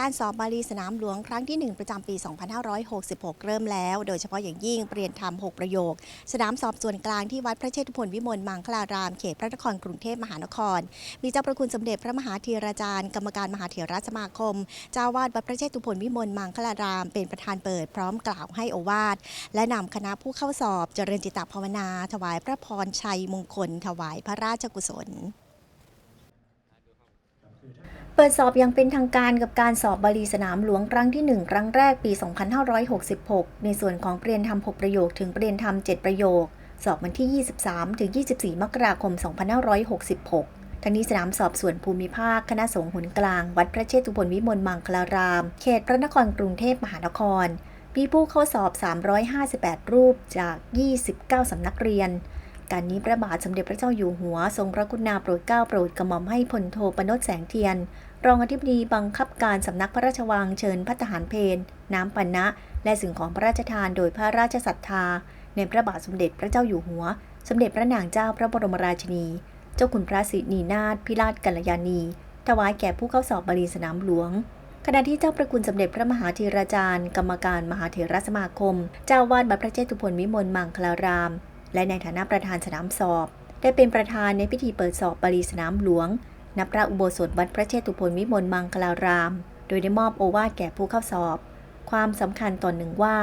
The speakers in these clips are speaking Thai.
การสอบบาลีสนามหลวงครั้งที่ 1 ประจำปี 2566 เริ่มแล้ว โดยเฉพาะอย่างยิ่งเปลี่ยนธรรม 6 ประโยค สนามสอบส่วนกลางที่วัดพระเชตุพนวิมลมังคลาราม เขตพระนครกรุงเทพมหานคร มีเจ้าประคุณสมเด็จพระมหาธีราจารย์ กรรมการมหาเถรสมาคม เจ้าวาดวัดพระเชตุพนวิมลมังคลาราม เป็นประธานเปิดพร้อมกล่าวให้โอวาท และนำคณะผู้เข้าสอบเจริญจิตตภาวนา ถวายพระพรชัยมงคล ถวายพระราชกุศล เปิดสอบอยังเป็นทางการกับการสอบบาลีสนามหลวงครั้งที่ 1 ครั้งแรกปี 2566 ในส่วนของเปลี่ยนธรรม 6 ประโยคถึงเปลี่ยนธรรม 7 ประโยค สอบวันที่ 23 ถึง 24 มกราคม 2566 ทั้งนี้สนามสอบส่วนภูมิภาค คณะสงฆ์หนกลาง วัดพระเชตุพนวิมลมังคลาราม เขตพระนครกรุงเทพมหานคร มีผู้เข้าสอบ 358 รูปจาก 29 สำนักเรียน การนี้พระบาทสมเด็จพระเจ้าอยู่หัว ทรงพระกรุณาโปรดเกล้าโปรดกระหม่อมให้พลโทปนดแสงเทียน รองอธิบดีบังคับการสำนักพระราชวังเชิญพัฒหารเพนน้ำปันนะ และสิ่งของพระราชทานโดยพระราชศรัทธา ในพระบาทสมเด็จพระเจ้าอยู่หัว สมเด็จพระนางเจ้าพระบรมราชินี เจ้าคุณพระสินีนาถพิราชกัลยาณี ถวายแก่ผู้เข้าสอบบาลีสนามหลวงขณะที่เจ้าประคุณสมเด็จพระมหาธีราจารย์ กรรมการมหาเถรสมาคม เจ้าวาดวัดพระเจตุพนวิมลมังคลาราม และในฐานะประธานสนามสอบ ได้เป็นประธานในพิธีเปิดสอบบาลีสนามหลวง ณ พระอุโบสถวัดพระเชตุพนวิมลมังคลาราม โดยได้มอบโอวาทแก่ผู้เข้าสอบ ความสำคัญตอนหนึ่งว่า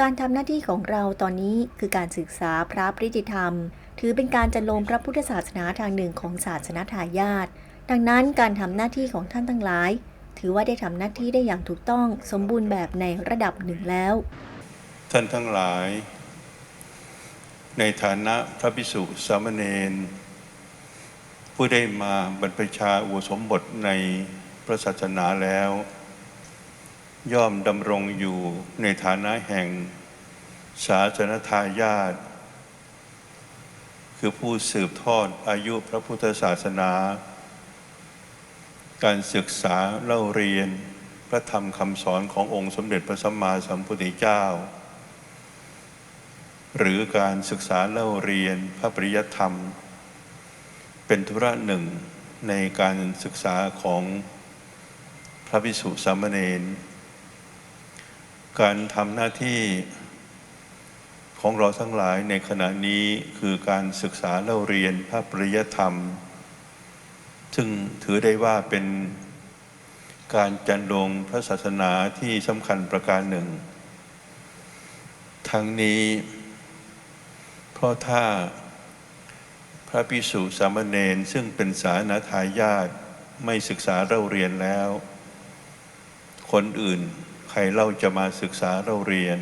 การทำหน้าที่ของเราตอนนี้คือการศึกษาพระปริติธรรม ถือเป็นการจันลงพระพุทธศาสนาทางหนึ่งของศาสนาทายาทดังนั้นการทำหน้าที่ของท่านทั้งหลาย ถือว่าได้ทำหน้าที่ได้อย่างถูกต้องสมบูรณ์แบบในระดับหนึ่งแล้ว ท่านทั้งหลาย ในฐานะพระภิกษุสามเณรผู้ได้มาบรรพชาอุปสมบทในพระศาสนาแล้ว ย่อมดำรงอยู่ในฐานะแห่งศาสนทายาทคือผู้สืบทอดอายุพระพุทธศาสนา การศึกษาเล่าเรียนพระธรรมคำสอนขององค์สมเด็จพระสัมมาสัมพุทธเจ้า หรือการศึกษาเล่าเรียนพระปริยธรรม เป็นธุระหนึ่งในการศึกษาของพระภิกษุสามเณรการทำหน้าที่ของเราทั้งหลายในขณะนี้คือการศึกษาเล่าเรียนพระปริยธรรม ซึ่งถือได้ว่าเป็นการจันลงพระศาสนาที่สำคัญประการหนึ่ง ทั้งนี้ เพราะถ้าพระภิกษุสามเณรซึ่งเป็นสานาทายาทไม่ศึกษาเล่าเรียนแล้ว คนอื่นใครเล่าจะมาศึกษาเล่าเรียน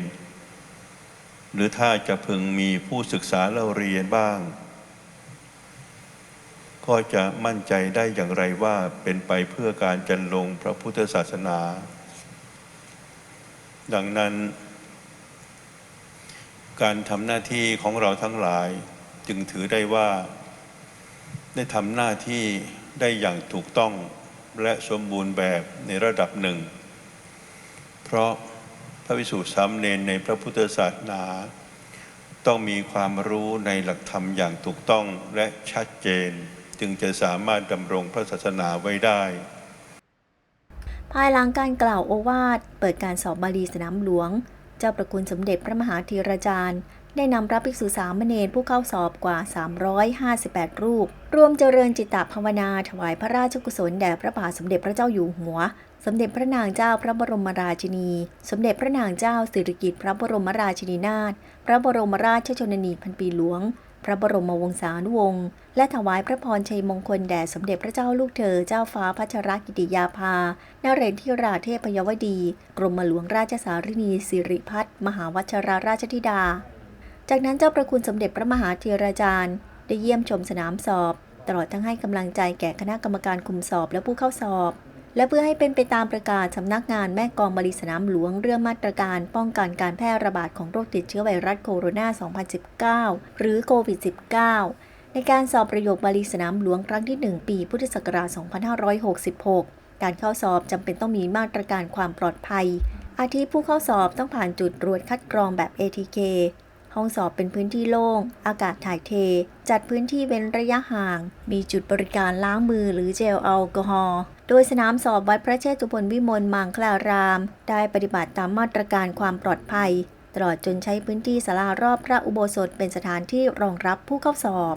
หรือถ้าจะพึงมีผู้ศึกษาเล่าเรียนบ้าง ก็จะมั่นใจได้อย่างไรว่าเป็นไปเพื่อการจันลงพระพุทธศาสนา ดังนั้น การทำหน้าที่ของเราทั้งหลายจึงถือได้ว่า ได้ทำหน้าที่ได้อย่างถูกต้องและสมบูรณ์แบบในระดับหนึ่ง เพราะพระวิสุทธิสามเณรในพระพุทธศาสนา ต้องมีความรู้ในหลักธรรมอย่างถูกต้องและชัดเจน จึงจะสามารถดำรงพระศาสนาไว้ได้ ภายหลังการกล่าวโอวาทเปิดการสอบบาลีสนามหลวง เจ้าประคุณสมเด็จพระมหาธีราจารย์ ได้นำพระภิกษุสามเณรผู้เข้าสอบกว่า 358 รูป รวมเจริญจิตตภาวนาถวายพระราชกุศลแด่พระบาทสมเด็จพระเจ้าอยู่หัว สมเด็จพระนางเจ้าพระบรมราชินี สมเด็จพระนางเจ้าสิริกิติ์พระบรมราชินีนาถ พระบรมราชชนนีพันปีหลวง พระบรมวงศานุวงศ์และถวายพระพรชัยมงคลแด่สมเด็จพระเจ้าลูกเธอเจ้าฟ้าพัชรกิติยาภานเรนทิราเทพยวดี กรมหลวงราชสารินีสิริพัฒน์มหาวัชราราชธิดา จากนั้นเจ้าประคุณสมเด็จพระมหาเถราจารย์ ได้เยี่ยมชมสนามสอบ ตลอดทั้งให้กำลังใจแก่คณะกรรมการคุมสอบและผู้เข้าสอบ และเพื่อให้เป็นไปตามประกาศสำนักงานแม่กองบริสนามหลวงเรื่องมาตรการป้องกันการแพร่ระบาดของโรคติดเชื้อไวรัสโคโรนา 2019 หรือโควิด -19 ในการสอบประโยคบาลีสนามหลวงครั้งที่ 1 ปีพุทธศักราช 2566 การเข้าสอบจำเป็นต้องมีมาตรการความปลอดภัย อาทิผู้เข้าสอบต้องผ่านจุดตรวจคัดกรองแบบ ATK ห้องสอบเป็นพื้นที่โล่ง อากาศถ่ายเท จัดพื้นที่เว้นระยะห่าง มีจุดบริการล้างมือหรือเจลแอลกอฮอล์ โดยสนามสอบวัดพระเชตุพนวิมลมังคลาราม ได้ปฏิบัติตามมาตรการความปลอดภัย ตลอดจนใช้พื้นที่ศาลารอบพระอุโบสถเป็นสถานที่รองรับผู้เข้าสอบ